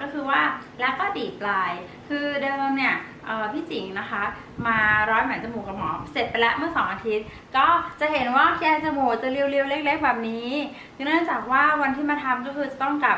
ก็คือว่าแล้วก็ดีปลาย คือเดิมเนี่ยพี่จิงนะคะ มาร้อยไหมจมูกกับหมอ เสร็จไปแล้วเมื่อสองอาทิตย์ ก็จะเห็นว่าแกนจมูกจะเรียวๆเล็กๆแบบนี้เนื่องจากว่าวันที่มาทำก็คือจะต้องกับ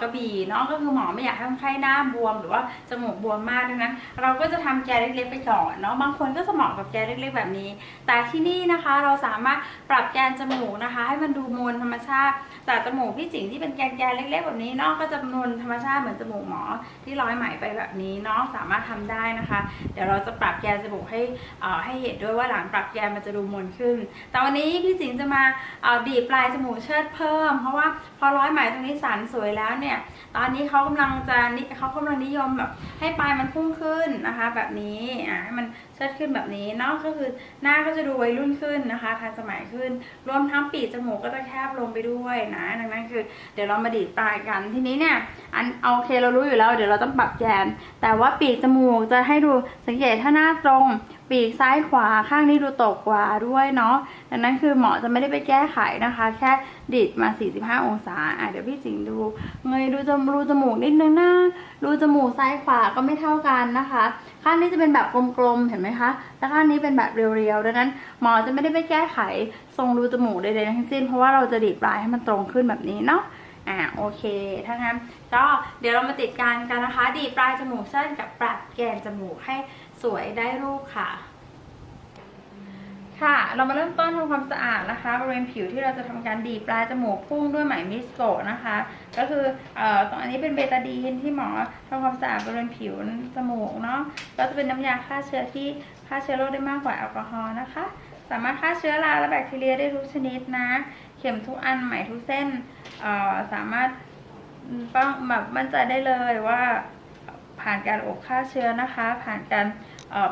กระบี่เนาะก็คือหมอไม่อยากให้คนไข้หน้าบวมหรือว่าจมูกบวมมากดังนั้นเราก็จะทำแกเล็กๆไปก่อนเนาะบางคนก็จะเหมาะกับแกเล็กๆแบบนี้ แต่ที่นี่นะคะเราสามารถปรับแกนจมูกนะคะ ให้มันดูมวลธรรมชาติจากจมูกพี่จิ๋งที่เป็นแกนแกนเล็กๆ แบบนี้เนาะก็จะมวลธรรมชาติเหมือนจมูกหมอที่ร้อยไหมไปแบบนี้เนาะสามารถทำได้นะคะ เดี๋ยวเราจะปรับแกนจมูกให้อ่อให้เห็นด้วยว่าหลังปรับแกนมันจะดูมวลขึ้น แต่วันนี้พี่จิ๋งจะมาดีปลายจมูกเชิดเพิ่ม เพราะว่าพอร้อยไหมตรงนี้สันสวยแล้วเนี่ย ตอนนี้เขากำลังจะนิเขากำลังนิยมแบบให้ปลายมันพุ่งขึ้นนะคะ แบบนี้อ่าให้มันเชิดขึ้นแบบนี้เนาะก็คือหน้าก็จะดูวัยรุ่นขึ้นนะคะทันสมัยขึ้น รวมทั้งปีกจมูกก็จะแคบลงไปด้วยนะดังนั้นคือ เดี๋ยวเรามาดีดปลายกันทีนี้เนี่ยอันโอเคเรารู้อยู่แล้ว เดี๋ยวเราต้องปรับแกนแต่ว่าปีกจมูกจะให้ดูสังเกตถ้าหน้าตรง ปีกซ้ายขวาข้างนี้ดูตกกว่าด้วยเนาะดังนั้นคือหมอจะไม่ได้ไปแก้ไขนะคะ แค่ดีดมา 45 องศาอะเดี๋ยวพี่จิงดูเงยดูจมูกรูจมูกนิดนึงนะรูจมูกซ้ายขวาก็ไม่เท่ากันนะคะ ข้างนี้จะเป็นแบบกลมๆเห็นไหมคะแล้วข้างนี้เป็นแบบเรียวๆดังนั้นหมอจะไม่ได้ไปแก้ไขทรงรูจมูกใดๆทั้งสิ้น เพราะว่าเราจะดีดปลายให้มันตรงขึ้นแบบนี้เนาะ อ่าโอเคถ้างั้นก็เดี๋ยวเรามาติดการกันนะคะ ดีปลายจมูกสั้นกับปรับแกนจมูกให้สวยได้รูปค่ะ ค่ะ เรามาเริ่มต้นทำความสะอาดนะคะบริเวณผิวที่เราจะทำการดีปลายจมูกพุ่งด้วยไหมมิสโกนะคะ ก็คือเอ่อตรงอันนี้เป็นเบตาดีนที่หมอทำความสะอาดบริเวณผิวจมูกเนาะก็จะเป็นน้ำยาฆ่าเชื้อที่ฆ่าเชื้อโรคได้มากกว่าแอลกอฮอล์นะคะ สามารถฆ่าเชื้อราและแบคทีเรียได้ทุกชนิดนะ เข็มทุกอันไหมทุกเส้นสามารถป้องแบบมั่นใจได้เลยว่าผ่านการอบฆ่าเชื้อนะคะ ผ่านการ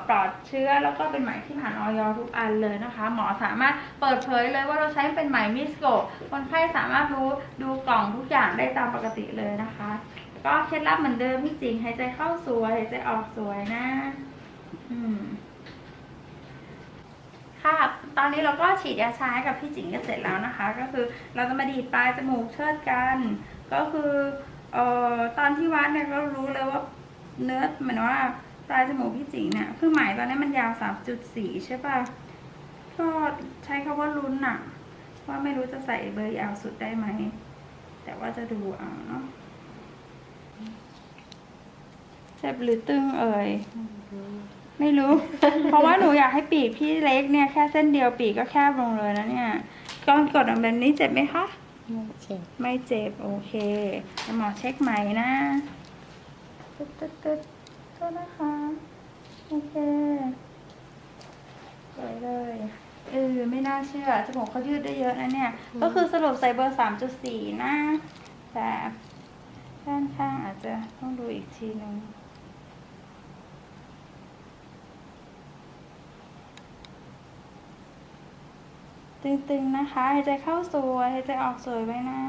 ปลอดเชื้อแล้วก็เป็นไหมที่ผ่านออยทุกอันเลยนะคะ หมอสามารถเปิดเผยเลยว่าเราใช้เป็นไหมมิสโกคนไข้สามารถรู้ดูกล่องทุกอย่างได้ตามปกติเลยนะคะ ก็เคล็ดลับเหมือนเดิมพี่จริงหายใจเข้าสวยหายใจออกสวยนะ อืม อนนี้เราก็ฉีดยาชาให้กับพี่จิ๋งกันเสร็จแล้วนะคะ ก็คือเราจะมาดีดปลายจมูกเชิดกัน ก็คือเอ่อตอนที่วัดเนี่ยก็รู้เลยว่าเนื้อเหมือนว่าปลายจมูกพี่จิ๋งเนี่ยคือไหมตอนนี้มันยาว 3.4 ใช่ป่ะก็ใช้คำว่าลุ้นอะว่าไม่รู้จะใส่เบอร์ยาวสุดได้ไหม แต่ว่าจะดูเอาเนาะเจ็บหรือตึงเอ่ย ไม่รู้ เพราะว่าหนูอยากให้ปีกพี่เล็กเนี่ยแค่เส้นเดียวปีกก็แคบลงเลยนะเนี่ยก่อนกดแบบนี้เจ็บไหมคะไม่เจ็บไม่เจ็บโอเคหมอเช็คใหม่นะตึ๊ดตึ๊ดตึ๊ดโทษนะคะโอเคสวยเลยเออไม่น่าเชื่อจมูกเขายืดได้เยอะนะเนี่ย ก็คือสรุปใส่เบอร์สามจุดสี่นะ แต่ด้านข้างอาจจะต้องดูอีกทีหนึ่ง ตึงๆนะคะหายใจเข้าสวยหายใจออกสวยไว้นะ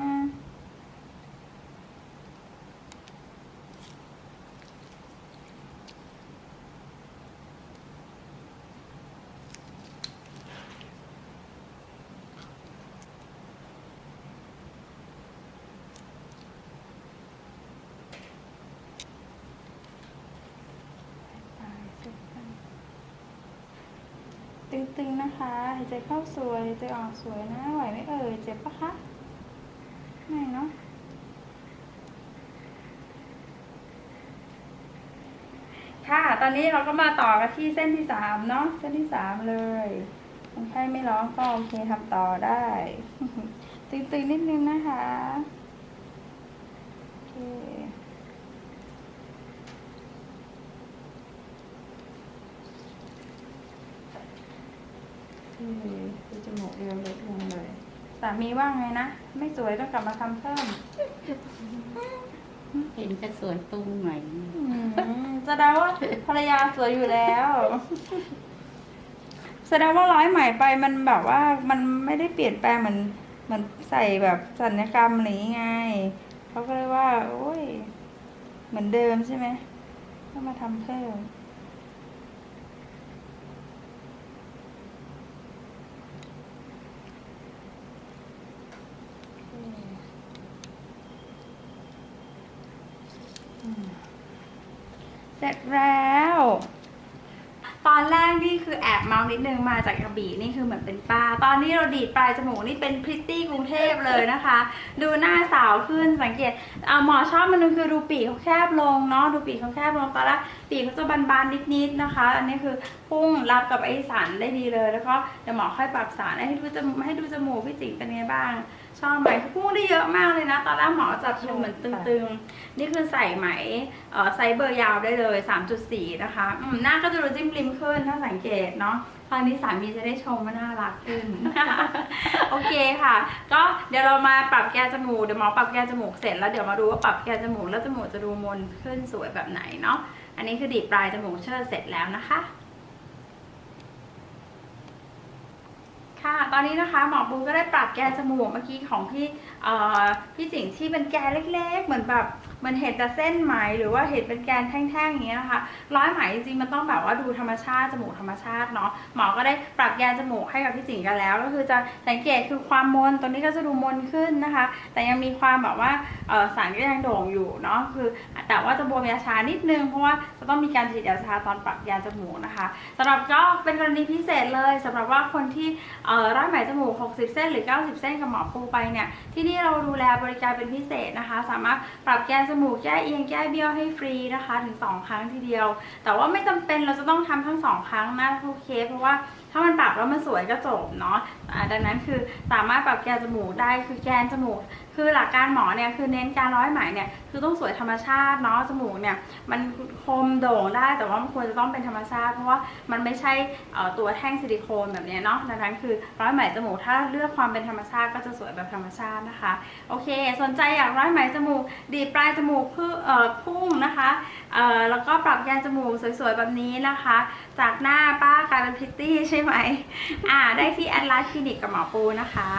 ตึงๆนะคะ หายใจเข้าสวย หายใจออกสวยนะ ไหวไหมเอ่ย เจ็บปะคะไม่เนาะค่ะ ตอนนี้เราก็มาต่อกันที่เส้นที่สามเนาะ เส้นที่สามเลยคนไข้ไม่ร้องก็โอเคทำต่อได้ ตึงๆนิดนึงนะคะ โอเค อืมคือจมูกเรียวเล็กลงเลยสามีว่าไงนะ ไม่สวยต้องกลับมาทำเพิ่มเห็นกระสวยตรงไหนอืมแสดงว่าภรรยาสวยอยู่แล้วแสดงว่าร้อยไหมไปมันแบบว่ามันไม่ได้เปลี่ยนแปลงเหมือนเหมือนใส่แบบสัญญกรรมอะไรอย่างงี้ไงเขาก็เลยว่า โอ้ย เหมือนเดิมใช่ไหมก็มาทำเพิ่ม เสร็จแล้ว อนแรกนี่คือแอบเมานิดนึงมาจากกระบี่นี่คือเหมือนเป็นป้า ตอนนี้เราดีดปลายจมูกนี่เป็นพริตตี้กรุงเทพเลยนะคะ ดูหน้าสาวขึ้นสังเกตเอาหมอชอบมันคือดูปีกเขาแคบลงเนาะดูปีกเขาแคบลงตอนแรกปีกเขาจะบานๆนิดๆนะคะ อันนี้คือพุ่งรับกับไอสารได้ดีเลย แล้วก็เดี๋ยวหมอค่อยปรับสารให้ดูจมูกให้ดูจมูกพี่จิงเป็นไงบ้างชอบไหมพุ่งได้เยอะมากเลยนะ ตอนแรกหมอจับดูเหมือนตึงๆนี่คือใส่ไหมไซส์เบอร์ยาวได้เลย 3.4 นะคะหน้าก็จะดูจิ้มริมขนถ้าสังเกตเนาะคราวนี้สามีจะได้ชมว่าน่ารักขึ้น โอเคค่ะ ก็เดี๋ยวเรามาปรับแก้จมูก เดี๋ยวหมอปรับแก้จมูกเสร็จแล้วเดี๋ยวมาดูว่าปรับแก้จมูกแล้วจมูกจะดูมนขึ้นสวยแบบไหนเนาะ อันนี้คือดีปลายจมูกเชิดเสร็จแล้วนะคะ ค่ะ ตอนนี้นะคะหมอบูก็ได้ปรับแกนจมูกเมื่อกี้ของพี่พี่จิงที่เป็นแกนเล็ก ๆ เหมือนแบบ มันเห็นแต่เส้นไหมหรือว่าเห็นเป็นแกนแท่งๆอย่างเงี้ยนะคะ ร้อยไหมจริงๆมันต้องแบบว่าดูธรรมชาติจมูกธรรมชาติเนาะหมอก็ได้ปรับแกนจมูกให้กับพี่จิ๋งกันแล้ว ก็คือจะสังเกตคือความมนตรงนี้ก็จะดูมนขึ้นนะคะ แต่ยังมีความแบบว่าสารก็ยังโด่งอยู่เนาะคือ แต่ว่าจะบวมยาชานิดนึงเพราะว่าจะต้องมีการฉีดยาชาตอนปรับยาจมูกนะคะสำหรับก็เป็นกรณีพิเศษเลยสำหรับว่าคนที่ร้อยไหมจมูก 60 เส้นหรือ 90 เส้นกับหมอปูไปเนี่ยที่นี่เราดูแลบริการเป็นพิเศษนะคะ สามารถปรับแกนจมูกแก้เอียงแก้เบี้ยวให้ฟรีนะคะถึง 2 ครั้งทีเดียว แต่ว่าไม่จำเป็นเราจะต้องทำทั้ง2ครั้งนะทุกเคสเพราะว่าถ้ามันปรับแล้วมันสวยก็จบเนาะะดังนั้นคือสามารถปรับแก้จมูกได้คือแกนจมูก คือหลักการหมอเนี่ยคือเน้นการร้อยไหมเนี่ยคือต้องสวยธรรมชาติเนาะจมูกเนี่ยมันคมโด่งได้แต่ว่ามันควรจะต้องเป็นธรรมชาติ เพราะว่ามันไม่ใช่ตัวแท่งซิลิโคนแบบนี้เนาะดังนั้นคือร้อยไหมจมูกถ้าเลือกความเป็นธรรมชาติก็จะสวยแบบธรรมชาตินะคะโอเค สนใจอยากร้อยไหมจมูก ดีปลายจมูกเพื่อพุ่งนะคะแล้วก็ปรับแกนจมูกสวยๆแบบนี้นะคะ จากหน้าป้ากลายเป็นพิตตี้ใช่ไหมอ่าได้ที่แอดลาสคลินิกกับหมอปูนะคะ